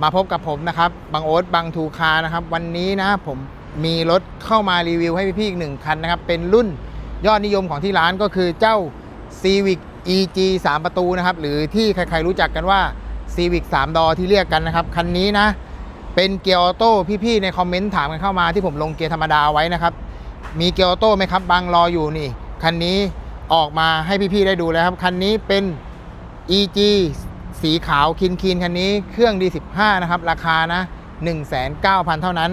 มาพบกับผมนะครับบางโอ๊ตบางทูคานะครับ วันนี้นะผมมีรถเข้ามารีวิวให้พี่ๆอีกหนึ่งคันนะครับ เป็นรุ่นยอดนิยมของที่ร้านก็คือเจ้า Civic EG 3 ประตูนะครับ หรือที่ใครๆรู้จักกันว่า Civic 3 ดอที่เรียกกันนะครับ คันนี้นะ เป็นเกียร์ออโต้พี่ๆในคอมเมนต์ถามกันเข้ามาที่ผมลงเกียร์ธรรมดาไว้นะครับ มีเกียร์ออโต้ไหมครับบางรออยู่นี่ คันนี้ออกมาให้พี่ๆได้ดูแล้วครับ คันนี้เป็น EG สีขาวคินคินคันนี้เครื่อง D15 นะครับ ราคานะ 1,900 เท่านั้น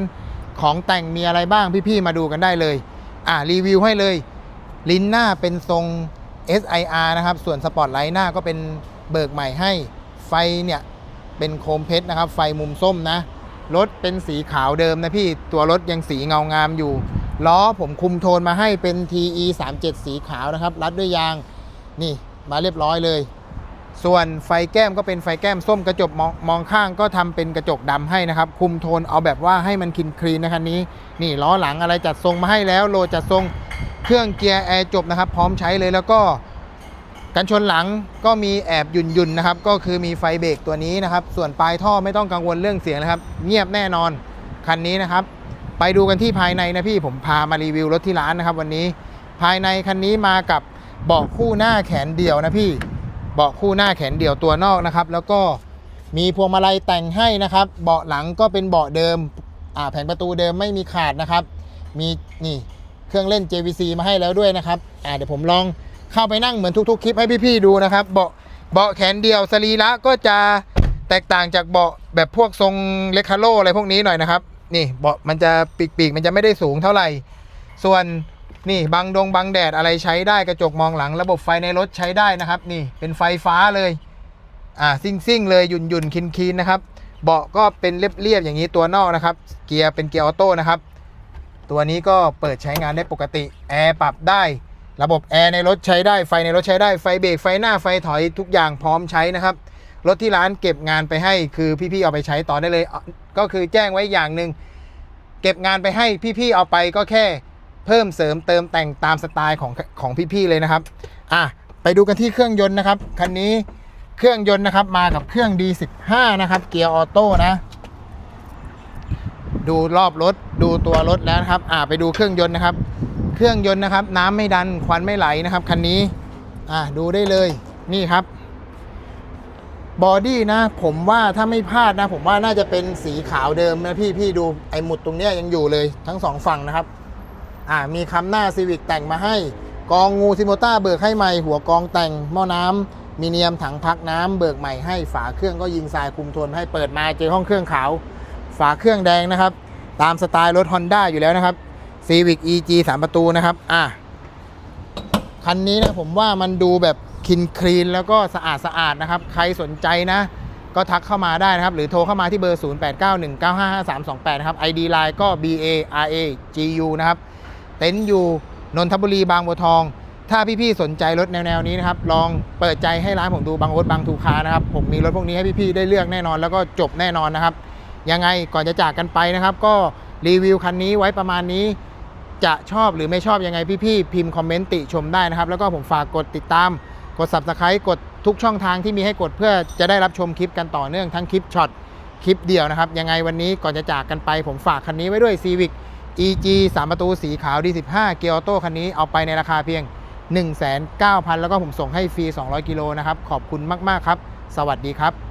ของแต่งมีอะไรบ้างพี่ๆ มาดูกันได้เลย อะรีวิวให้เลย ลิ้นหน้าเป็นทรง SIR นะครับ ส่วนสปอตไลท์หน้าก็เป็นเบิกใหม่ให้ ไฟเนี่ยเป็นโคมเพชรนะครับ ไฟมุมส้มนะ รถเป็นสีขาวเดิมนะพี่ ตัวรถยังสีเงางามอยู่ ล้อผมคุมโทนมาให้เป็น TE 37 สีขาวนะครับ รัดด้วยยาง นี่มาเรียบร้อยเลย ส่วนไฟแก้มก็เป็นไฟแก้มส้มกระจกมองมองข้างก็ทำเป็นกระจกดำให้นะครับ คุมโทนเอาแบบว่าให้มันคินคลีนนะคันนี้ นี่ล้อหลังอะไรจัดทรงมาให้แล้วโลจัดทรงเครื่องเกียร์แอร์จบนะครับ พร้อมใช้เลยแล้วก็กันชนหลังก็มีแอบหยุ่นยุนๆนะครับ ก็คือมีไฟเบรกตัวนี้นะครับ ส่วนปลายท่อไม่ต้องกังวลเรื่องเสียงนะครับ เงียบแน่นอนคันนี้นะครับ ไปดูกันที่ภายในนะพี่ผมพามารีวิวรถที่ร้านนะครับ วันนี้ ภายในคันนี้มากับเบาะคู่หน้าแขนเดี่ยวนะพี่ เบาะคู่หน้าแขนเดี่ยวตัวนอกนะครับ แล้วก็มีพวงมาลัยแต่งให้นะครับ เบาะหลังก็เป็นเบาะเดิมแผ่นประตูเดิมไม่มีขาดนะครับ มีนี่เครื่องเล่น JVC มาให้แล้วด้วยนะครับเดี๋ยวผมลองเข้าไปนั่งเหมือนทุกๆ คลิปให้พี่ๆดูนะครับ เบาะเบาะแขนเดี่ยวสรีระก็จะแตกต่างจากเบาะแบบพวกทรงเลคาโลอะไรพวกนี้หน่อยนะครับ นี่เบาะมันจะปีกๆ มันจะไม่ได้สูงเท่าไหร่ ส่วน นี่บังดงบังแดดอะไรใช้ได้กระจกมองหลัง ระบบไฟในรถใช้ได้นะครับ นี่เป็นไฟฟ้าเลยอ่าซิ่งซิ่งๆเลยหยุ่นหยุ่นคินคินนะครับ เบาะก็เป็นเรียบๆอย่างนี้ตัวนอกนะครับ เกียร์เป็นเกียร์ออโต้นะครับ ตัวนี้ก็เปิดใช้งานได้ปกติแอร์ปรับได้ ระบบแอร์ในรถใช้ได้ไฟในรถใช้ได้ไฟเบรกไฟหน้าไฟถอยทุกอย่างพร้อมใช้นะครับรถที่ร้านเก็บงานไปให้คือพี่ๆเอาไปใช้ต่อได้เลย ก็คือแจ้งไว้อย่างหนึ่งเก็บงานไปให้พี่ๆเอาไปก็แค่ เพิ่มเสริมเติมแต่งตามสไตล์ของของพี่ๆเลยนะครับอะไปดูกันที่เครื่องยนต์นะครับคันนี้เครื่องยนต์นะครับมากับเครื่อง D15 นะครับเกียร์ออโต้นะดูรอบรถดูตัวรถแล้วนะครับ อ่าไปดูเครื่องยนต์นะครับ เครื่องยนต์นะครับ น้ำไม่ดันควันไม่ไหลนะครับคันนี้ อ่าดูได้เลยนี่ครับบอดี้นะ ผมว่าถ้าไม่พลาดนะ ผมว่าน่าจะเป็นสีขาวเดิมนะพี่พี่ดูไอหมุดตรงเนี้ยยังอยู่เลยทั้งสองฝั่งนะครับ อ่ามีคำหน้าซีวิกแต่งมาให้ กองงูซิโมต้าเบิกให้ใหม่ หัวกองแต่งหม้อน้ำมีเนียมถังพักน้ำเบิกใหม่ให้ ฝาเครื่องก็ยิงทรายคุมโทนให้เปิดมาเจอห้องเครื่องขาว ฝาเครื่องแดงนะครับ ตามสไตล์รถ Honda อยู่แล้วนะครับ Civic EG 3 ประตูนะครับ อะคันนี้นะผมว่ามันดูแบบคินคลีนแล้วก็สะอาดสะอาดนะครับ ใครสนใจนะ ก็ทักเข้ามาได้นะครับ หรือโทรเข้ามาที่เบอร์ 0891955328 นะครับ ID Line ก็ BARAGU นะครับ เต็นท์อยู่นนทบุรีบางบัวทอง ถ้าพี่ๆสนใจรถแนวๆนี้นะครับ ลองเปิดใจให้ร้านผมดูบางรถบางทูคานะครับ ผมมีรถพวกนี้ให้พี่ๆได้เลือกแน่นอน แล้วก็จบแน่นอนนะครับ ยังไงก่อนจะจากกันไปนะครับ ก็รีวิวคันนี้ไว้ประมาณนี้ จะชอบหรือไม่ชอบยังไงพี่ๆพิมพ์คอมเมนต์ติชมได้นะครับ แล้วก็ผมฝากกดติดตาม กด subscribe กดทุกช่องทางที่มีให้กดเพื่อจะได้รับชมคลิปกันต่อเนื่องทั้งคลิปช็อตคลิปเดียวนะครับ ยังไงวันนี้ก่อนจะจากกันไป ผมฝากคันนี้ไว้ด้วย Civic EG 3 ประตูสีขาว D15 เกียร์ออโต้คันนี้เอาไปในราคาเพียง 1 9 0 0 0 แล้วก็ผมส่งให้ฟรี 200 กิโลนะครับ ขอบคุณมาก ๆ ครับ สวัสดีครับ